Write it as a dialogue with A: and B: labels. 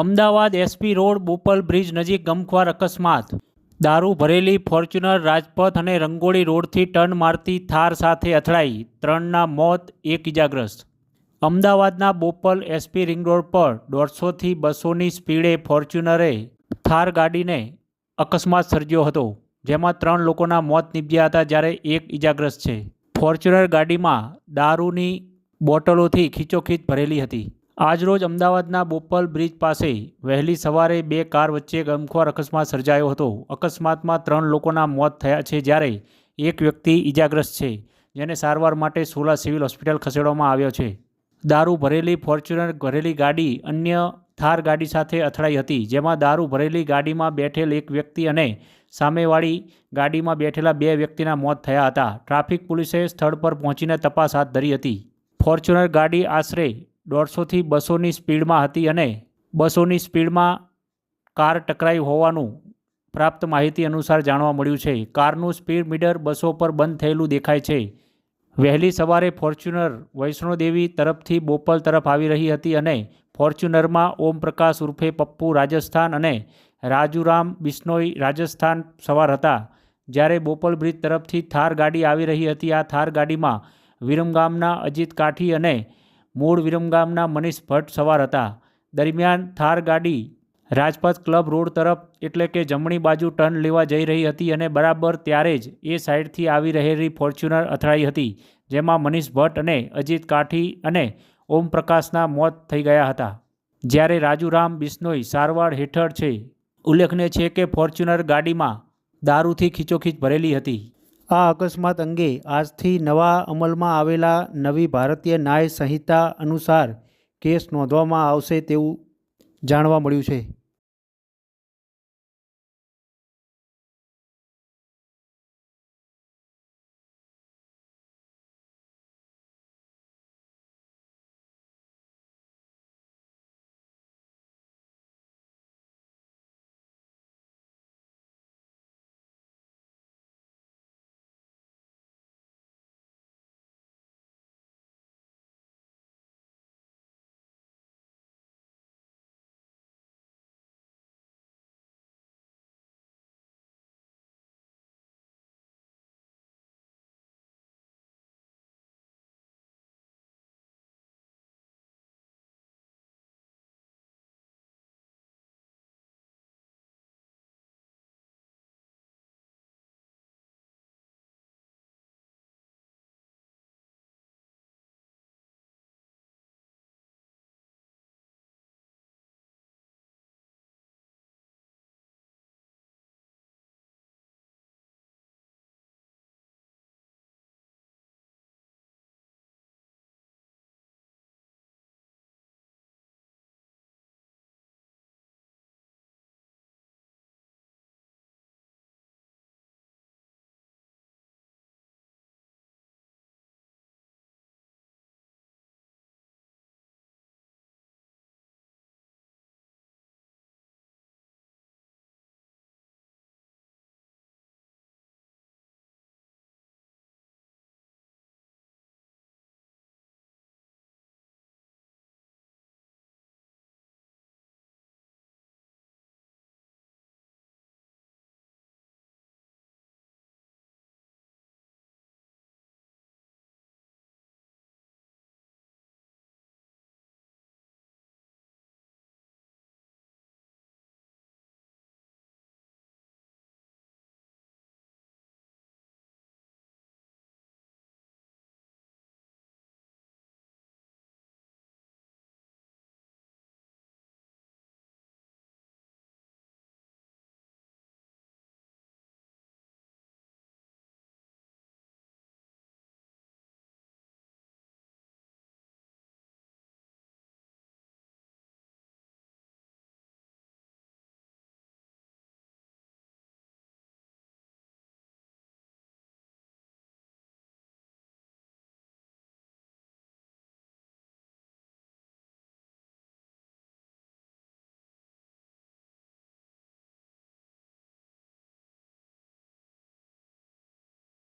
A: Ahmedabad SP road Bopal bridge નજીક ગમખ્વાર અકસ્માત. દારૂ ભરેલી ફોર્ચ્યુનર રાજપથ અને રંગોળી રોડથી ટર્ન મારતી થાર સાથે અથડાઈ, ત્રણના મોત એક ઇજાગ્રસ્ત. અમદાવાદના બોપલ એસપી રિંગ રોડ પર દોઢસોથી બસોની સ્પીડે ફોર્ચ્યુનરે થાર ગાડીને અકસ્માત સર્જ્યો હતો, જેમાં ત્રણ લોકોના મોત નીપજ્યા હતા જ્યારે એક ઇજાગ્રસ્ત છે. ફોર્ચ્યુનર ગાડીમાં દારૂની બોટલોથી ખીચોખીચ ભરેલી હતી. આજરોજ અમદાવાદના બોપલ બ્રિજ પાસે વહેલી સવારે બે કાર વચ્ચે ગમખ્વાર અકસ્માત સર્જાયો હતો. અકસ્માતમાં ત્રણ લોકોના મોત થયા છે જ્યારે એક વ્યક્તિ ઇજાગ્રસ્ત છે, જેને સારવાર માટે સોલા સિવિલ હોસ્પિટલ ખસેડવામાં આવ્યો છે. દારૂ ભરેલી ફોર્ચ્યુનર ભરેલી ગાડી, અન્ય થાર ગાડી સાથે અથડાઈ હતી, જેમાં દારૂ ભરેલી ગાડીમાં બેઠેલ એક વ્યક્તિ અને સામેવાળી ગાડીમાં બેઠેલા બે વ્યક્તિના મોત થયા હતા. ટ્રાફિક પોલીસે સ્થળ પર પહોંચીને તપાસ હાથ ધરી હતી. ફોર્ચ્યુનર ગાડી આશરે દોઢસોથી બસોની સ્પીડમાં હતી અને બસોની સ્પીડમાં કાર ટકરાઈ હોવાનું પ્રાપ્ત માહિતી અનુસાર જાણવા મળ્યું છે. કારનું સ્પીડ મીટર બસો પર બંધ થયેલું દેખાય છે. વહેલી સવારે ફોર્ચ્યુનર વૈષ્ણોદેવી તરફથી બોપલ તરફ આવી રહી હતી અને ફોર્ચ્યુનરમાં ઓમપ્રકાશ ઉર્ફે પપ્પુ રાજસ્થાન અને રાજુરામ બિશ્નોઈ રાજસ્થાન સવાર હતા. જ્યારે બોપલ બ્રિજ તરફથી થાર ગાડી આવી રહી હતી. આ થાર ગાડીમાં વિરમગામના અજીત કાઠી અને મૂળ વિરમગામના મનીષ ભટ્ટ સવાર હતા. દરમિયાન થાર ગાડી રાજપથ ક્લબ રોડ તરફ એટલે કે જમણી બાજુ ટર્ન લેવા જઈ રહી હતી અને બરાબર ત્યારે જ એ સાઈડથી આવી રહેલી ફોર્ચ્યુનર અથડાઈ હતી, જેમાં મનીષ ભટ્ટ અને અજીત કાઠી અને ઓમપ્રકાશના મોત થઈ ગયા હતા. જ્યારે રાજુરામ બિશ્નોઈ સારવાર હેઠળ છે, ઉલ્લેખનીય છે કે ફોર્ચ્યુનર ગાડીમાં દારૂથી ખીચોખીચ ભરેલી હતી. આ અકસ્માત અંગે આજથી નવા અમલમાં આવેલા નવી ભારતીય ન્યાય સંહિતા અનુસાર કેસ નોંધવામાં આવશે તેવું જાણવા મળ્યું છે.